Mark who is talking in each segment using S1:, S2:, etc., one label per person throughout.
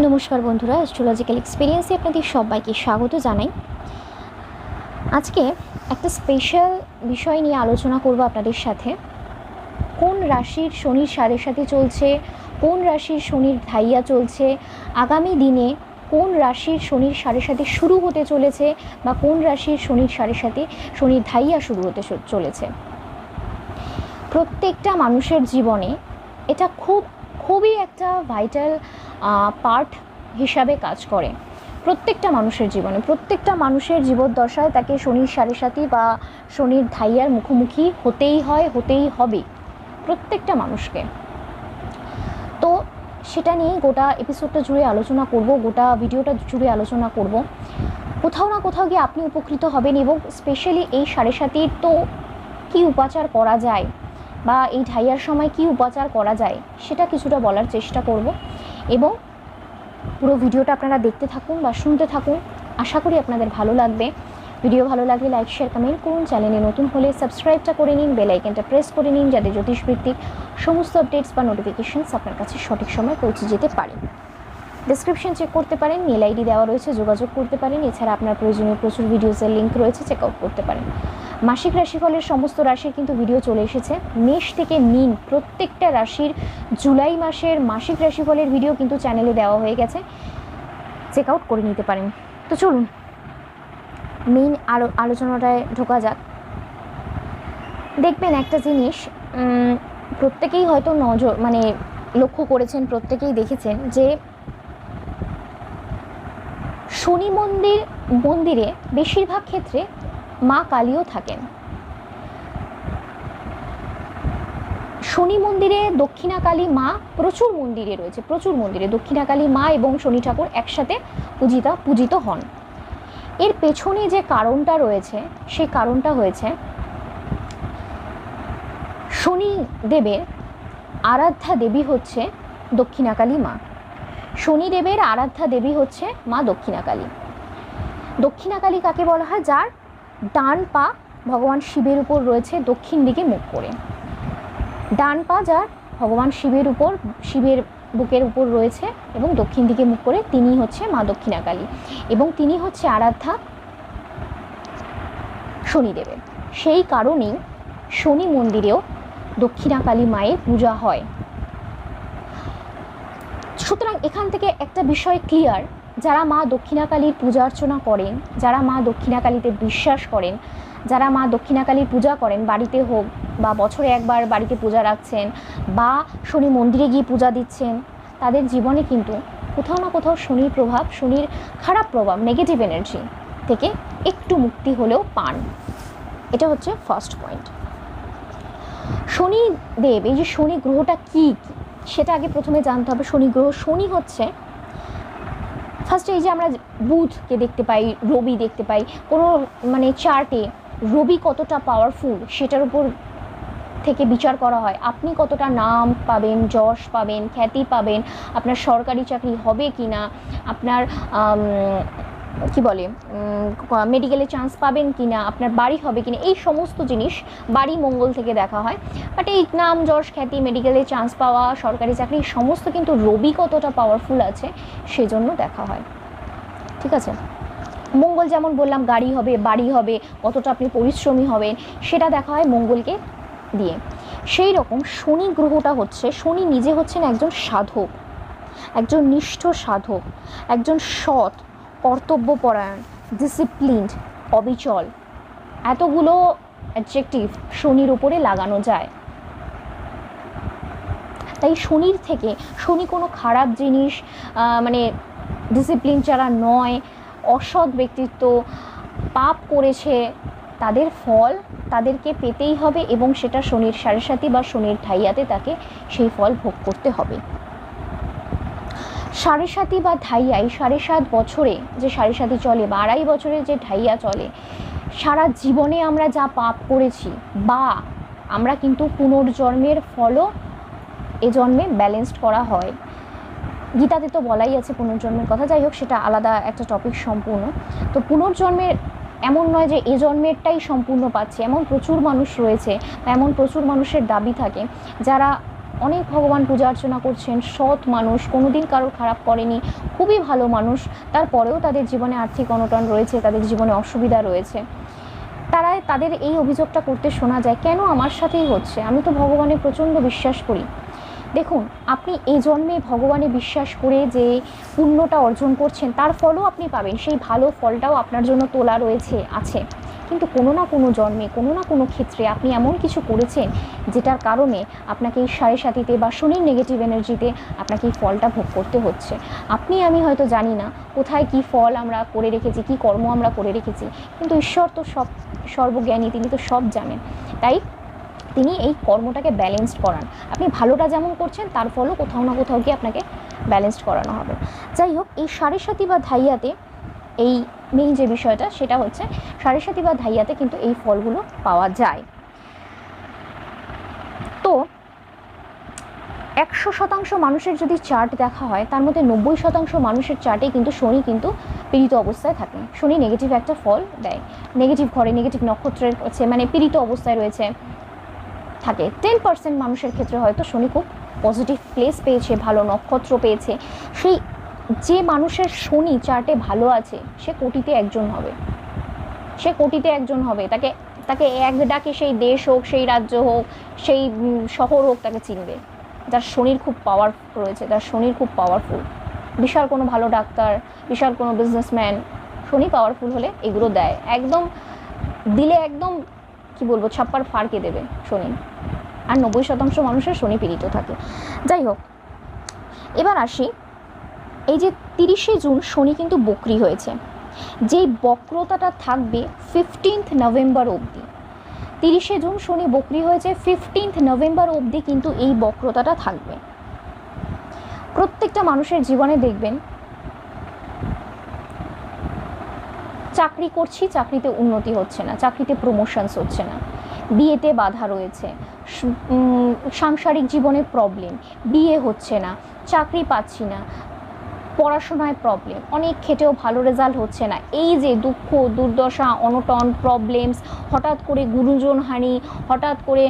S1: নমস্কার বন্ধুরা অ্যাস্ট্রোলজিক্যাল এক্সপিরিয়েন্সে আপনাদের সবাইকে স্বাগত জানাই। আজকে একটা স্পেশাল বিষয় নিয়ে আলোচনা করব আপনাদের সাথে। কোন রাশির শনির সাথে সাথে চলছে, কোন রাশির শনির ধাইয়া চলছে, আগামী দিনে কোন রাশির শনির সাড়ে সাথে শুরু হতে চলেছে বা কোন রাশির শনির সাড়ে সাথে শনির ধাইয়া শুরু হতে চলেছে। প্রত্যেকটা মানুষের জীবনে এটা খুব, খুবই একটা ভাইটাল পার্ট হিসাবে কাজ করে। প্রত্যেকটা মানুষের জীবনে, প্রত্যেকটা মানুষের জীবদ্দশায় তাকে শনির সাড়ে সাথী বা শনির ধাইয়ার মুখোমুখি হতেই হয়, হতেই হবে প্রত্যেকটা মানুষকে। তো সেটা নিয়েই গোটা এপিসোডটা জুড়ে আলোচনা করব, গোটা ভিডিওটা জুড়ে আলোচনা করব। কোথাও না কোথাও গিয়ে আপনি উপকৃত হবেন এবং স্পেশালি এই সাড়ে সাতির তো কী উপাচার করা যায় বা এই ঢাইয়ার সময় কী উপাচার করা যায়, সেটা কিছুটা বলার চেষ্টা করব। এবং পুরো ভিডিওটা আপনারা দেখতে থাকুন বা শুনতে থাকুন। আশা করি আপনাদের ভালো লাগবে। ভিডিও ভালো লাগলে লাইক, শেয়ার, কমেন্ট করুন। চ্যানেলে নতুন হলে সাবস্ক্রাইবটা করে নিন, বেল আইকনটা প্রেস করে নিন যাতে জ্যোতিষভিত্তিক সমস্ত আপডেটস বা নোটিফিকেশানস আপনার কাছে সঠিক সময় পৌঁছে যেতে পারে। ডিসক্রিপশন চেক করতে পারেন মেল আইডি দেওয়া রয়েছে, যোগাযোগ করতে পারেন। এছাড়া আপনার প্রয়োজনীয় প্রচুর ভিডিওসের লিঙ্ক রয়েছে চেক আউট করতে পারেন। মাসিক রাশিফলের সমস্ত রাশির কিন্তু ভিডিও চলে এসেছে। মেষ থেকে মিন, প্রত্যেকটা রাশির জুলাই মাসের মাসিক রাশিফলের ভিডিও কিন্তু চ্যানেলে দেওয়া হয়ে গেছে। চেক আউট করে নিতে পারেন। তো চলুন মেইন আলো, আলোচনাটায় ঢোকা যাক। দেখবেন একটা জিনিস প্রত্যেকেই হয়তো নজর মানে লক্ষ্য করেছেন, প্রত্যেকেই দেখেছেন যে শনি মন্দির, মন্দিরে বেশিরভাগ ক্ষেত্রে মা কালীও থাকেন। শনি মন্দিরে দক্ষিণাকালী মা প্রচুর মন্দিরে রয়েছে, প্রচুর মন্দিরে। দক্ষিণাকালী মা এবং শনি ঠাকুর একসাথে পূজিতা, পূজিত হন। এর পেছনে যে কারণটা রয়েছে, সেই কারণটা হয়েছে শনি দেবের আরাধ্যা দেবী হচ্ছে দক্ষিণাকালী মা। শনিদেবের আরাধ্যা দেবী হচ্ছে মা দক্ষিণাকালী দক্ষিণাকালী কাকে বলা হয়? যার ডান পা ভগবান শিবের উপর রয়েছে, দক্ষিণ দিকে মুখ করে। ডান পা যার, ভগবান শিবের উপর, শিবের বুকের উপর রয়েছে এবং দক্ষিণ দিকে মুখ করে তিনি হচ্ছে মা দক্ষিণাকালী এবং তিনি হচ্ছে আরাধ্যা শনিদেবের। সেই কারণেই শনি মন্দিরেও দক্ষিণাকালী মায়ের পূজা হয়। সুতরাং এখান থেকে একটা বিষয় ক্লিয়ার যারা মা দক্ষিণাকালীর পূজা অর্চনা করেন, যারা মা দক্ষিণাকালীতে বিশ্বাস করেন, যারা মা দক্ষিণাকালীর পূজা করেন, বাড়িতে হোক বা বছরে একবার বাড়িতে পূজা রাখছেন বা শনি মন্দিরে গিয়ে পূজা দিচ্ছেন, তাদের জীবনে কিন্তু কোথাও না কোথাও শনির প্রভাব, শনির খারাপ প্রভাব নেগেটিভ এনার্জি থেকে একটু মুক্তি হলেও পান। এটা হচ্ছে ফার্স্ট পয়েন্ট শনি দেব এই যে শনি গ্রহটা কী? সেটা আগে প্রথমে জানতে হবে। শনি গ্রহ শনি হচ্ছে ফার্স্টে এই যে আমরা বুধকে দেখতে পাই, রবি দেখতে পাই, কোনো মানে চার্টে রবি কতটা পাওয়ারফুল সেটার উপর থেকে বিচার করা হয়। আপনি কতটা নাম পাবেন, যশ পাবেন, খ্যাতি পাবেন, আপনার সরকারি চাকরি হবে কি না আপনার কি বলে মেডিকেলে চান্স পাবেন কি না আপনার বাড়ি হবে কি না এই সমস্ত জিনিস বাড়ি মঙ্গল থেকে দেখা হয়। বাট এই নাম যশ খ্যাতি মেডিকেলে চান্স পাওয়া, সরকারি চাকরি সমস্ত কিন্তু রবি কতটা পাওয়ারফুল আছে, সেজন্য দেখা হয়। ঠিক আছে? মঙ্গল যেমন বললাম, গাড়ি হবে, বাড়ি হবে, কতটা আপনি পরিশ্রমী হবেন, সেটা দেখা হয় মঙ্গলকে দিয়ে। সেই রকম শনি গ্রহটা হচ্ছে, শনি নিজে হচ্ছেন একজন সাধক, একজন নিষ্ঠ সাধক, একজন সৎ কর্তব্যপরায়ণ ডিসিপ্লিনড অবিচল। এতগুলো অ্যাডজেক্টিভ শনির উপরে লাগানো যায়। তাই শনির থেকে, শনি কোনো খারাপ জিনিস মানে ডিসিপ্লিন যারা নয়, অসৎ ব্যক্তিত্ব, পাপ করেছে, তাদের ফল তাদেরকে পেতেই হবে এবং সেটা শনির সাড়ে সাথী বা শনির ঠাইয়াতে তাকে সেই ফল ভোগ করতে হবে। সাড়ে সাতি বা ধাইয়া এই সাড়ে সাত বছরে যে সাড়ে সাতি চলে বা আড়াই বছরে যে ঢাইয়া চলে, সারা জীবনে আমরা যা পাপ করেছি বা আমরা কিন্তু পুনর্জন্মের ফলও এ জন্মে ব্যালেন্সড করা হয়। গীতাতে তো বলাই আছে পুনর্জন্মের কথা, যাই হোক সেটা আলাদা একটা টপিক সম্পূর্ণ। তো পুনর্জন্মের এমন নয় যে এ জন্মেরটাই সম্পূর্ণ পাচ্ছে, এমন প্রচুর মানুষ রয়েছে এমন প্রচুর মানুষের দাবি থাকে যারা অনেক ভগবান পূজা অর্চনা করছেন, সৎ মানুষ, কোনোদিন কারোর খারাপ করেনি, খুবই ভালো মানুষ। তারপরেও তাদের জীবনে আর্থিক অনটন রয়েছে, তাদের জীবনে অসুবিধা রয়েছে। তারা, তাদের এই অভিযোগটা করতে শোনা যায়, কেন আমার সাথেই হচ্ছে? আমি তো ভগবানে প্রচণ্ড বিশ্বাস করি। দেখুন, আপনি এই জন্মে ভগবানে বিশ্বাস করে যে পুণ্যটা অর্জন করছেন, তার ফলও আপনি পাবেন, সেই ভালো ফলটাও আপনার জন্য তোলা রয়েছে, আছে। কিন্তু কোনো না কোনো জন্মে, কোনো না কোনো ক্ষেত্রে আপনি এমন কিছু করেছেন যেটার কারণে আপনাকে এই সাড়ে সাতিতে বা শনির নেগেটিভ এনার্জিতে আপনাকে এই ফলটা ভোগ করতে হচ্ছে। আপনি, আমি হয়তো জানি না কোথায় কি ফল আমরা করে রেখেছি, কি কর্ম আমরা করে রেখেছি, কিন্তু ঈশ্বর তো সব, সর্বজ্ঞানী, তিনি তো সব জানেন। তাই তিনি এই কর্মটাকে ব্যালেন্সড করান। আপনি ভালোটা যেমন করছেন, তার ফলও কোথাও না কোথাও গিয়ে আপনাকে ব্যালেন্সড করানো হবে। যাই হোক, এই সাড়ে সাতি বা ধাইয়াতে এই মেইন যে বিষয়টা, সেটা হচ্ছে সাড়ে সাতি বা ধাইয়াতে কিন্তু এই ফলগুলো পাওয়া যায়। তো একশো শতাংশ মানুষের যদি চার্ট দেখা হয়, তার মধ্যে নব্বই শতাংশ মানুষের চার্টে কিন্তু শনি কিন্তু পীড়িত অবস্থায় থাকে। শনি নেগেটিভ একটা ফল দেয়। নেগেটিভ ঘরে নেগেটিভ নক্ষত্রের হচ্ছে মানে পীড়িত অবস্থায় রয়েছে। থাকে। টেন পার্সেন্ট মানুষের ক্ষেত্রে হয়তো শনি খুব পজিটিভ প্লেস পেয়েছে, ভালো নক্ষত্র পেয়েছে। সেই যে মানুষের শনি চার্টে ভালো আছে, সে কোটিতে একজন হবে। সে কোটিতে একজন হবে। তাকে তাকে এক ডাকে সেই দেশ হোক, সেই রাজ্য হোক, সেই শহর হোক তাকে চিনবে। যার শনির খুব পাওয়ার রয়েছে তার শনির খুব পাওয়ারফুল বিশাল কোনো ভালো ডাক্তার, বিশাল কোনো বিজনেসম্যান শনি পাওয়ারফুল হলে এগুলো দেয়। একদম, দিলে একদম কি বলব, ছাপ্পার ফাড়কে দেবে শনি। আর নব্বই শতাংশ মানুষের শনি পীড়িত থাকে। যাই হোক, এবার আসি, এই যে তিরিশে জুন শনি কিন্তু বকরি হয়েছে। যেই বক্রতাটা থাকবে ফিফটিন্থ নভেম্বর অবধি। তিরিশে জুন শনি বকরি হয়েছে ফিফটিন্থ নভেম্বর অবধি কিন্তু এই বক্রতাটা থাকবে। প্রত্যেকটা মানুষের জীবনে দেখবেন চাকরি করছি, চাকরিতে উন্নতি হচ্ছে না, চাকরিতে প্রমোশনস হচ্ছে না। বিয়েতে বাধা রয়েছে সাংসারিক জীবনে প্রবলেম বিয়ে হচ্ছে না, চাকরি পাচ্ছি না, পড়াশোনায় প্রবলেম অনেক খেটেও ভালো রেজাল্ট হচ্ছে না। এই যে দুঃখ, দুর্দশা, অনটন প্রবলেমস হঠাৎ করে গুরুজন হানি, হঠাৎ করে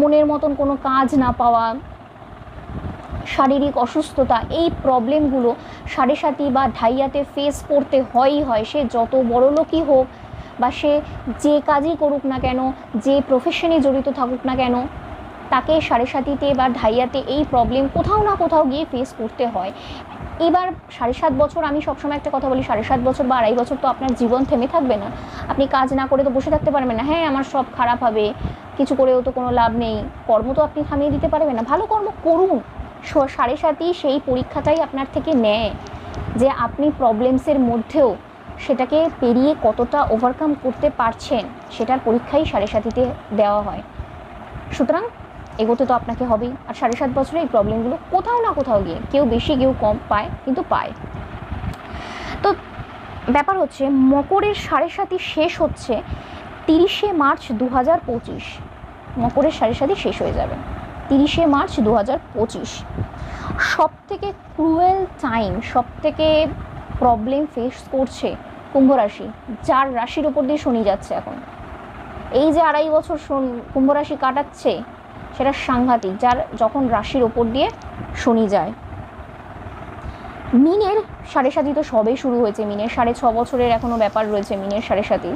S1: মনের মতন কোনো কাজ না পাওয়া শারীরিক অসুস্থতা, এই প্রবলেমগুলো সাড়ে সাতি বা ঢাইয়াতে ফেস করতে হয়ই হয়। সে যত বড় লোকই হোক বা সে যে কাজই করুক না কেন, যে প্রফেশনে জড়িত থাকুক না কেন, তাকে সাড়ে সাতিতে বা ঢাইয়াতে এই প্রবলেম কোথাও না কোথাও গিয়ে ফেস করতে হয়। এবার সাড়ে সাত বছর আমি সবসময় একটা কথা বলি, সাড়ে সাত বছর বা আড়াই বছর তো আপনার জীবন থেমে থাকবে না। আপনি কাজ না করে তো বসে থাকতে পারবেন না। হ্যাঁ আমার সব খারাপ হবে, কিছু করেও তো কোনো লাভ নেই, কর্ম তো আপনি থামিয়ে দিতে পারবেন না। ভালো কর্ম করুন। সাড়ে সাতই সেই পরীক্ষাটাই আপনার থেকে নেয় যে আপনি প্রবলেমসের মধ্যেও সেটাকে পেরিয়ে কতটা ওভারকাম করতে পারছেন, সেটার পরীক্ষাই সাড়ে সাতিতে দেওয়া হয়। সুতরাং এগোতে তো আপনাকে হবেই। আর সাড়ে সাত বছরে এই প্রবলেমগুলো কোথাও না কোথাও গিয়ে, কেউ বেশি, কেউ কম পায়, কিন্তু পায়। তো ব্যাপার হচ্ছে, মকরের সাড়ে সাতি শেষ হচ্ছে তিরিশে মার্চ দু হাজার পঁচিশ। মকরের সাড়ে সাতি শেষ হয়ে যাবে। তিরিশে মার্চ দু হাজার পঁচিশ। সব থেকে ক্রুয়েল টাইম সব থেকে প্রবলেম ফেস করছে কুম্ভ রাশি, যার রাশির ওপর দিয়ে শনি যাচ্ছে এখন। এই যে আড়াই বছর কুম্ভ রাশি কাটাচ্ছে, সেটা সাংঘাতিক, যার যখন রাশির ওপর দিয়ে শনি যায়। মিনের সাড়ে সাতি তো সবেই শুরু হয়েছে মিনের, সাড়ে ছ বছরের এখনও ব্যাপার রয়েছে মিনের সাড়ে সাতি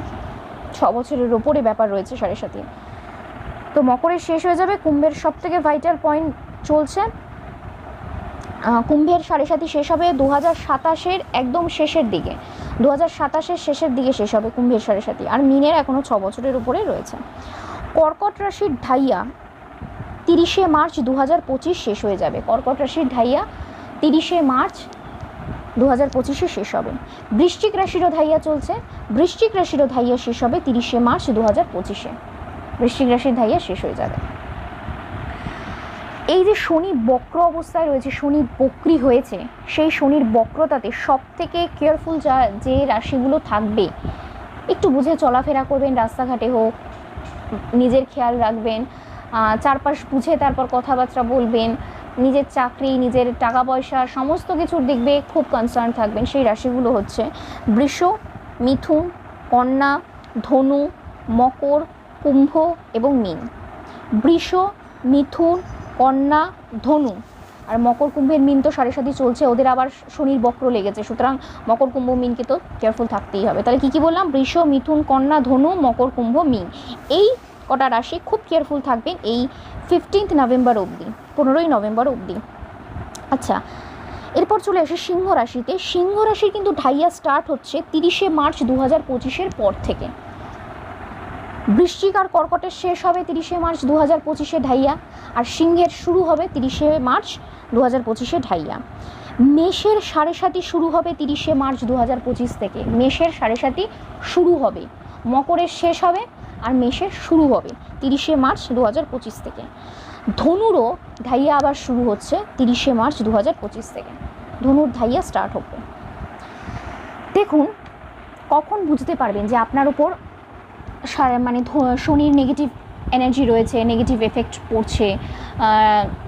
S1: ছ বছরের ওপরে ব্যাপার রয়েছে সাড়ে সাতি তো মকরের শেষ হয়ে যাবে, কুম্ভের সব থেকে ভাইটাল পয়েন্ট চলছে কুম্ভের সাড়ে সাতি শেষ হবে দু হাজার সাতাশের একদম শেষের দিকে। দু হাজার সাতাশের শেষের দিকে শেষ হবে কুম্ভের সাড়ে সাতি আর মিনের এখনও ছ বছরের উপরে রয়েছে। কর্কট রাশির ঢাইয়া তিরিশে মার্চ দু হাজার পঁচিশ শেষ হয়ে যাবে। কর্কট রাশির ঢাইয়া তিরিশে মার্চ দু হাজার পঁচিশে শেষ হবে। বৃশ্চিক রাশিরও ধাইয়া চলছে, বৃশ্চিক রাশিরও ধাইয়া শেষ হবে তিরিশে মার্চ দু হাজার পঁচিশে। বৃশ্চিক রাশির ধাইয়া শেষ হয়ে যাবে। এই যে শনি বক্র অবস্থায় রয়েছে, শনি বক্রি হয়েছে, সেই শনির বক্রতাতে সব থেকে কেয়ারফুল যা যে রাশিগুলো থাকবে, একটু বুঝে চলাফেরা করবেন, রাস্তাঘাটে হোক, নিজের খেয়াল রাখবেন চারপাশ বুঝে তারপর কথাবার্তা বলবেন, নিজের চাকরি, নিজের টাকা পয়সা, সমস্ত কিছুর দেখবে খুব কনসার্ন থাকবেন, সেই রাশিগুলো হচ্ছে বৃষ, মিথুন, কন্যা, ধনু, মকর কুম্ভ এবং মীন। বৃষ, মিথুন, কন্যা, ধনু। আর মকর কুম্ভের মিন তো সাড়ে সাথে চলছে, ওদের আবার শনির বক্র লেগেছে। সুতরাং মকর কুম্ভ, মিনকে তো কেয়ারফুল থাকতেই হবে। তাহলে কী কী বললাম? বৃষ, মিথুন, কন্যা, ধনু, মকর কুম্ভ, মিন। এই কটা রাশি খুব কেয়ারফুল থাকবেন এই ফিফটিন্থ নভেম্বর অবধি, পনেরোই নভেম্বর অবধি। আচ্ছা এরপর চলে আসে সিংহ রাশিতে। সিংহ রাশির কিন্তু ঢাইয়া স্টার্ট হচ্ছে তিরিশে মার্চ দু হাজার পঁচিশের পর থেকে। বৃশ্চিক আর কর্কটের শেষ হবে তিরিশে মার্চ দু হাজার পঁচিশে ঢাইয়া, আর সিংহের শুরু হবে তিরিশে মার্চ দু হাজার পঁচিশে ঢাইয়া। মেষের সাড়ে সাতি শুরু হবে তিরিশে মার্চ দু হাজার পঁচিশ থেকে। মেষের সাড়ে সাতি শুরু হবে। মকরের শেষ হবে আর মেষের শুরু হবে তিরিশে মার্চ দু হাজার পঁচিশ থেকে। ধনুরও ঢাইয়া আবার শুরু হচ্ছে তিরিশে মার্চ দু হাজার পঁচিশ থেকে। ধনুর ঢাইয়া স্টার্ট হবে। দেখুন, কখন বুঝতে পারবেন যে আপনার উপর সা- মানে শনির নেগেটিভ এনার্জি রয়েছে নেগেটিভ এফেক্ট পড়ছে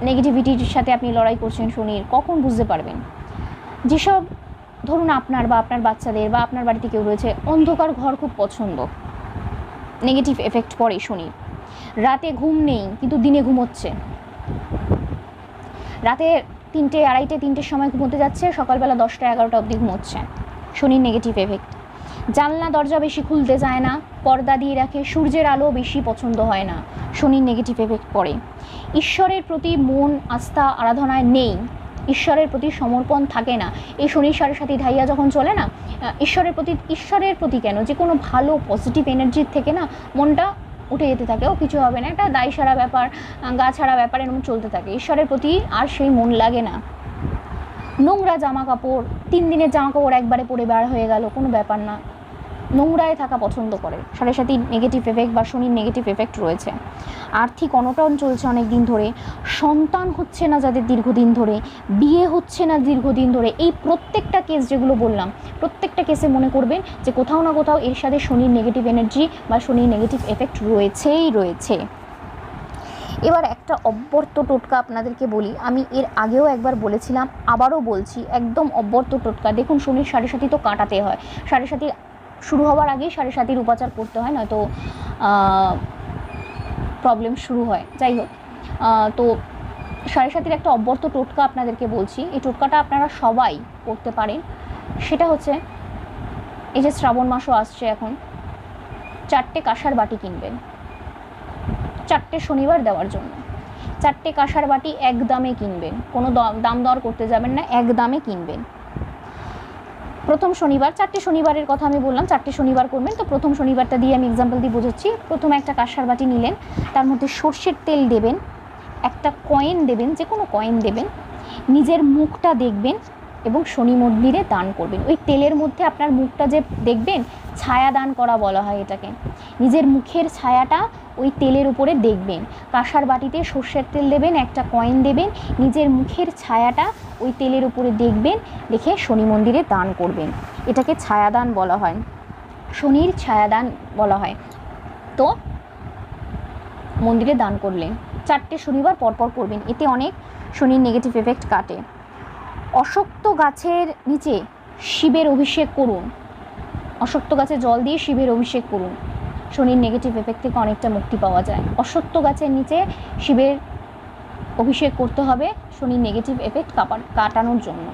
S1: নেগেটিভিটির সাথে আপনি লড়াই করছেন শনির, কখন বুঝতে পারবেন? যেসব ধরুন আপনার বা আপনার বাচ্চাদের বা আপনার বাড়িতে কেউ রয়েছে, অন্ধকার ঘর খুব পছন্দ। নেগেটিভ এফেক্ট পড়ে শনির রাতে ঘুম নেই, কিন্তু দিনে ঘুমোচ্ছে। রাতে তিনটে, আড়াইটে, তিনটের সময় ঘুমোতে যাচ্ছে, সকালবেলা দশটা, এগারোটা অবধি ঘুমোচ্ছে। শনির নেগেটিভ এফেক্ট জানলা, দরজা বেশি খুলতে যায় না। পর্দা দিয়ে রাখে, সূর্যের আলো বেশি পছন্দ হয় না। শনির নেগেটিভ এফেক্ট পড়ে। ঈশ্বরের প্রতি মন, আস্থা, আরাধনায় নেই। ঈশ্বরের প্রতি সমর্পণ থাকে না। এই সাড়ে সাথে ধাইয়া যখন চলে না ঈশ্বরের প্রতি ঈশ্বরের প্রতি কেন? যে কোনো ভালো পজিটিভ এনার্জির থেকে না, মনটা উঠে যেতে থাকে। ও কিছু হবে না। একটা দায় সারা ব্যাপার গা ছাড়া ব্যাপার এরকম চলতে থাকে। ঈশ্বরের প্রতি আর সেই মন লাগে না। নোংরা জামা কাপড়, তিন দিনের জামা কাপড় একবারে পরে বার হয়ে গেল, কোনো ব্যাপার না। নোংরায় থাকা পছন্দ করে। সাড়ে সাথে নেগেটিভ এফেক্ট বা শনির নেগেটিভ এফেক্ট রয়েছে। আর্থিক অনটন চলছে অনেক দিন ধরে। সন্তান হচ্ছে না যাদের দীর্ঘদিন ধরে। বিয়ে হচ্ছে না দীর্ঘদিন ধরে। এই প্রত্যেকটা কেস যেগুলো বললাম, প্রত্যেকটা কেসে মনে করবেন যে কোথাও না কোথাও এর সাথে শনির নেগেটিভ এনার্জি বা শনির নেগেটিভ এফেক্ট রয়েছেই রয়েছে। এবার একটা অব্যর্থ টোটকা আপনাদেরকে বলি। আমি এর আগেও একবার বলেছিলাম, আবারও বলছি, একদম অব্যর্থ টোটকা। দেখুন, শনির সাড়ে সাথী তো কাটাতে হয়। সাড়ে সাথী শুরু হওয়ার আগেই সাড়ে সাথীর উপাচার করতে হয়, নয়তো প্রবলেম শুরু হয়। যাই হোক তো সাড়ে সাথীর একটা অব্যর্থ টোটকা আপনাদেরকে বলছি। এই টোটকাটা আপনারা সবাই করতে পারেন। সেটা হচ্ছে, এই যে শ্রাবণ মাসও আসছে এখন, চারটে কাঁসার বাটি কিনবেন। চারটে শনিবার দেওয়ার জন্য। চারটে কাঁসার বাটি এক দামে কিনবেন। কোনো দাম দর করতে যাবেন না, এক দামে কিনবেন। প্রথম শনিবার, চারটে শনিবারের কথা আমি বললাম, চারটে শনিবার করবেন, তো প্রথম শনিবারটা দিয়ে আমি এক্সাম্পল দিয়ে বোঝাচ্ছি। প্রথমে একটা কাঁসার বাটি নিলেন, তার মধ্যে সর্ষের তেল দেবেন, একটা কয়েন দেবেন, যে কোনো কয়েন দেবেন, নিজের মুখটা দেখবেন এবং শনি মন্দিরে দান করবেন। ওই তেলের মধ্যে আপনার মুখটা যে দেখবেন ছায়া দান করা বলা হয় এটাকে। নিজের মুখের ছায়াটা ওই তেলের উপরে দেখবেন। কাঁসার বাটিতে সর্ষের তেল দেবেন, একটা কয়েন দেবেন, নিজের মুখের ছায়াটা ওই তেলের উপরে দেখবেন, দেখে শনি মন্দিরে দান করবেন। এটাকে ছায়াদান বলা হয়। শনির ছায়াদান বলা হয়। তো মন্দিরে দান করলেন চারটে শনিবার পরপর করবেন। এতে অনেক শনির নেগেটিভ এফেক্ট কাটে। অশক্ত গাছের নিচে শিবের অভিষেক করুন। অশক্ত গাছে জল দিয়ে শিবের অভিষেক করুন। শনির নেগেটিভ এফেক্ট থেকে অনেকটা মুক্তি পাওয়া যায়। অসত্য গাছের নিচে শিবের অভিষেক করতে হবে শনির নেগেটিভ এফেক্ট কাটানোর জন্য।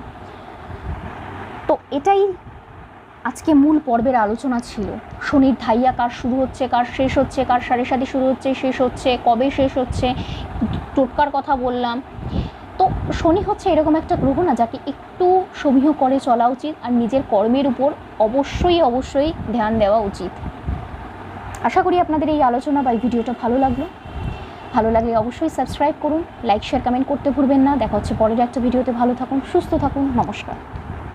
S1: তো এটাই আজকে মূল পর্বের আলোচনা ছিল। শনির ধাইয়া কার শুরু হচ্ছে, কার শেষ হচ্ছে, কার সাড়ে সাথে শুরু হচ্ছে, শেষ হচ্ছে, কবে শেষ হচ্ছে, টোটকার কথা বললাম। তো শনি হচ্ছে এরকম একটা গ্রহ না যাকে একটু সমীহ করে চলা উচিত আর নিজের কর্মের উপর অবশ্যই অবশ্যই ধ্যান দেওয়া উচিত। আশা করি আপনাদের এই আলোচনা বা এই ভিডিওটা ভালো লাগল। ভালো লাগলে অবশ্যই সাবস্ক্রাইব করুন, লাইক, শেয়ার, কমেন্ট করতে ভুলবেন না। দেখা হচ্ছে পরের একটা ভিডিওতে। ভালো থাকুন, সুস্থ থাকুন। নমস্কার।